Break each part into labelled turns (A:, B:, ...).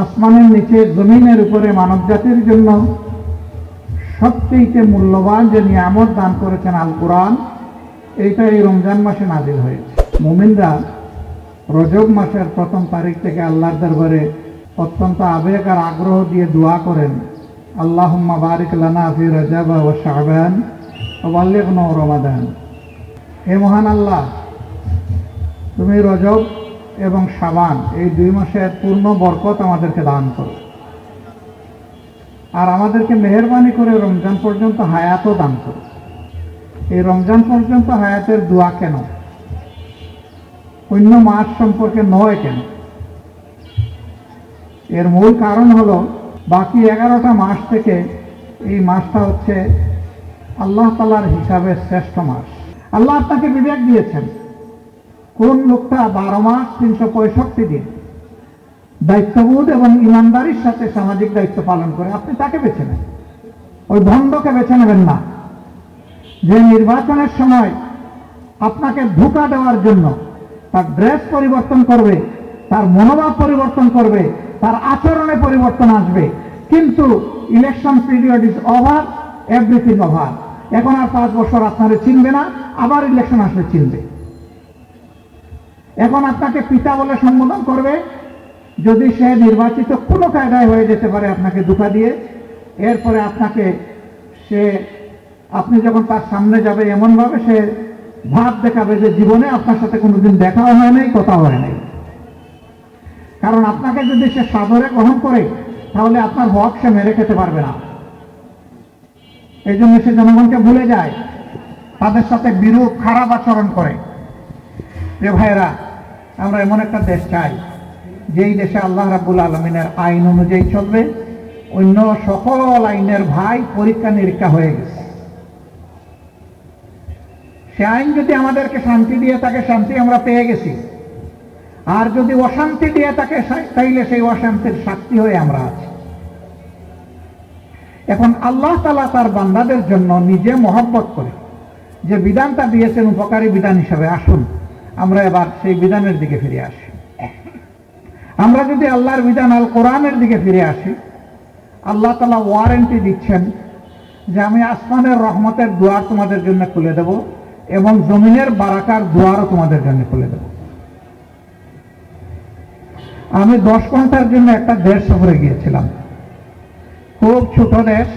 A: আসমানের নিচে জমিনের উপরে মানব জাতির জন্য সবচেয়ে মূল্যবান যে নিয়ামত দান করেছেন আল কোরআন, এইটা এই রমজান মাসে নাজিল হয়েছে। মুমিনরা রজব মাসের প্রথম তারিখ থেকে আল্লাহর দরবারে অত্যন্ত আবেগ আর আগ্রহ দিয়ে দোয়া করেন আল্লাহ বারিক লানা ফি রজব ও শাহবান ও বাল্যগ্ন রমাদান। হে মহান আল্লাহ, তুমি রজব এবং সাবান, এই দুই মাসের পূর্ণ বরকত আমাদেরকে দান করো। আর আমাদেরকে মেহরবানি করে রমজান পর্যন্ত হায়াতও দান করো। এই রমজান পর্যন্ত হায়াতের দোয়া কেন? অন্য মাস সম্পর্কে নয় কেন? এর মূল কারণ হলো, বাকি এগারোটা মাস থেকে এই মাসটা হচ্ছে আল্লাহ তালার হিসাবে শ্রেষ্ঠ মাস। আল্লাহ আপনাকে বিবেক দিয়েছেন। কোন লোকটা বারো মাস তিনশো পঁয়ষট্টি দিন দায়িত্ববোধ এবং ইমানদারির সাথে সামাজিক দায়িত্ব পালন করে, আপনি তাকে বেছে নেন। ওই ভণ্ডকে বেছে নেবেন না। যে নির্বাচনের সময় আপনাকে ধোকা দেওয়ার জন্য তার ড্রেস পরিবর্তন করবে, তার মনোভাব পরিবর্তন করবে, তার আচরণে পরিবর্তন আসবে, কিন্তু election period is over, everything over. এখন আর পাঁচ বছর আপনারা চিনবে না, আবার ইলেকশন আসলে চিনবে। এখন আপনাকে পিতা বলে সম্বোধন করবে, যদি সে নির্বাচিত কোনো কায়দায় হয়ে যেতে পারে আপনাকে দুঃখা দিয়ে, এরপরে আপনাকে সে, আপনি যখন তার সামনে যাবে এমনভাবে সে ভাব দেখাবে যে জীবনে আপনার সাথে কোনোদিন দেখাও হয় নাই, কথাও হয় নাই। কারণ আপনাকে যদি সে সাদরে গ্রহণ করে, তাহলে আপনার হক সে মেরে খেতে পারবে না। এই জন্য সে জনগণকে ভুলে যায়, তাদের সাথে বিরূপ খারাপ আচরণ করে। যে ভাইরা আমরা এমন একটা দেশ চাই, যেই দেশে আল্লাহ রাবুল আলমিনের আইন অনুযায়ী চলবে, অন্য সকল আইনের ভাই পরীক্ষা নিরীক্ষা হয়ে গেছে। সে আইন যদি আমাদেরকে শান্তি দিয়ে থাকে, শান্তি আমরা পেয়ে গেছি। আর যদি অশান্তি দিয়ে থাকে তাইলে সেই অশান্তির সাক্ষী হয়ে আমরা আছি। এখন আল্লাহ তালা তার বান্দাদের জন্য নিজে মহব্বত করে, যে বিধানটা দিয়েছেন উপকারী বিধান হিসাবে আসুন। আমরা এবার সেই বিধানের দিকে ফিরে আসি। আমরা যদি আল্লাহর বিধান আল কোরআনের দিকে ফিরে আসি, আল্লাহ তালা ওয়ারেন্টি দিচ্ছেন যে আমি আসমানের রহমতের দুয়ার তোমাদের জন্য খুলে দেব এবং জমিনের বারাকার দুয়ারও তোমাদের জন্য খুলে দেব। আমি দশ ঘণ্টার জন্য একটা দেশ সফরে গিয়েছিলাম। খুব ছোট দেশ,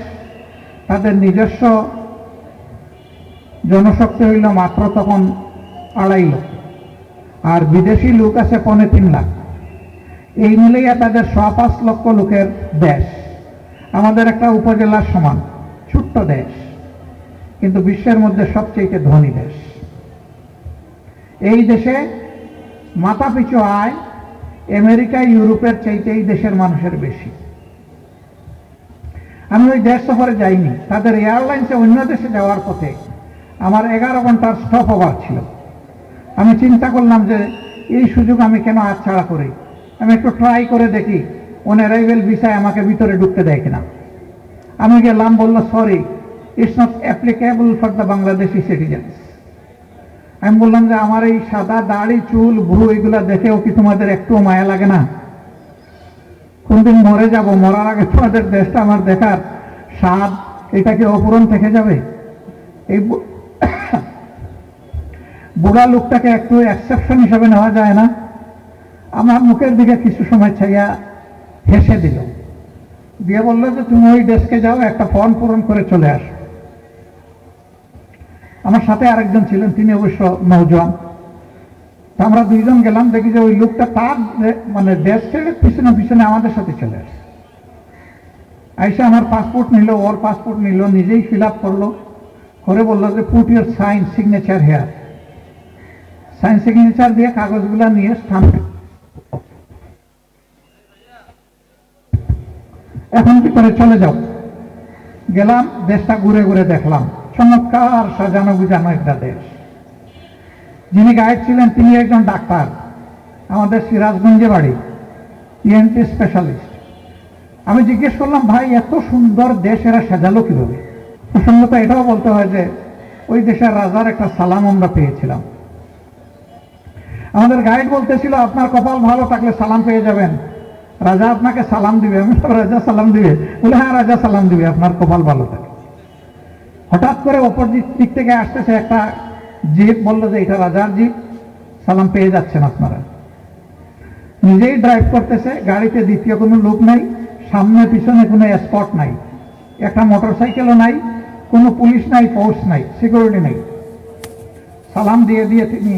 A: তাদের নিজস্ব জনশক্তি হইল মাত্র তখন আড়াই লোক আর বিদেশি লোক আছে পনে তিন লাখ। এই মিলেইয়া তাদের ছ পাঁচ লক্ষ লোকের দেশ। আমাদের একটা উপজেলার সমান, ছোট্ট দেশ। কিন্তু বিশ্বের মধ্যে সবচেয়ে ধনী দেশ। এই দেশে মাথা পিছু আয় আমেরিকা, ইউরোপের চাইতে এই দেশের মানুষের বেশি। আমি ওই দেশ সফরে যাইনি। তাদের এয়ারলাইন্সে অন্য দেশে যাওয়ার পথে আমার এগারো ঘণ্টার স্টপ ওভার ছিল। আমি চিন্তা করলাম যে এই সুযোগ আমি কেন হাত ছাড়া করি? আমি একটু ট্রাই করে দেখি অন অ্যারাইভেল ভিসায় আমাকে ভিতরে ঢুকতে দেয় কিনা। আমি গেলাম, বলল sorry it's not applicable for the Bangladeshi citizens আমি বললাম যে, আমার এই সাদা দাড়ি, চুল ভ্রু এগুলা দেখেও কি তোমাদের একটু মায়া লাগে না? কোনদিন মরে যাব, মরার আগে তোমাদের দেশটা আমার দেখার স্বাদ, এটা কি অপূরণ থেকে যাবে? এই বুড়া লোকটাকে একটু এক্সেপশন হিসাবে নেওয়া যায় না। আমার মুখের দিকে কিছু সময় ছাইয়া হেসে দিল। দিয়ে বলল যে, তুমি ওই ডেস্কে যাও, একটা ফর্ম পূরণ করে চলে আসো। আমার সাথে আরেকজন ছিলেন, তিনি অবশ্য নৌজওয়ান তা আমরা দুইজন গেলাম, দেখি যে ওই লোকটা তার মানে ছেড়ে পিছনে পিছনে আমাদের সাথে চলে আসে। আইসা আমার পাসপোর্ট নিল, ওর পাসপোর্ট নিল, নিজেই ফিল আপ করল। করে বলল যে put your sign signature here sign signature দিয়ে কাগজগুলো নিয়ে স্থাম্প এখন কি করে চলে যাও গেলাম, দেশটা ঘুরে ঘুরে দেখলাম। চমৎকার সাজানো গুজানো একটা দেশ। যিনি গাইড ছিলেন, তিনি একজন ডাক্তার। আমাদের সিরাজগঞ্জে বাড়ি ইএনটি স্পেশালিস্ট আমি জিজ্ঞেস করলাম, ভাই, এত সুন্দর দেশ, এরা সাজালো কীভাবে? প্রসঙ্গত এটাও বলতে হয় যে, ওই দেশের রাজার একটা সালাম আমরা পেয়েছিলাম। আমাদের গাইড বলতেছিল আপনার কপাল ভালো থাকলে সালাম পেয়ে যাবেন। রাজা আপনাকে সালাম দিবে। আমি বললাম, রাজা সালাম দিবে? বলে হ্যাঁ রাজা সালাম দিবে আপনার কপাল ভালো থাকে। হঠাৎ করে অপর দিক থেকে আসতেছে একটা জিপ বলল যে এটা রাজার জিপ সালাম পেয়ে যাচ্ছেন আপনারা। নিজেই ড্রাইভ করতেছে গাড়িতে দ্বিতীয় কোনো লোক নাই সামনে পিছনে কোনো স্পট নাই। একটা মোটর সাইকেলও নাই কোনো পুলিশ নাই ফোর্স নাই সিকিউরিটি নাই। সালাম দিয়ে দিয়ে তিনি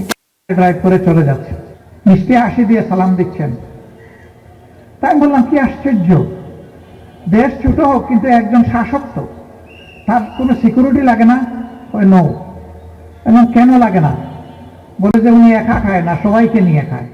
A: ড্রাইভ করে চলে যাচ্ছে। মিষ্টি হাসি দিয়ে সালাম দিচ্ছেন। তাই বললাম, কি আশ্চর্য! দেশ ছোট হোক কিন্তু একজন শাসক তো। তার কোনো সিকিউরিটি লাগে না? ওই নৌ এবং কেন লাগে না? বলে যে উনি একা খায় না, সবাইকে নিয়ে খায়।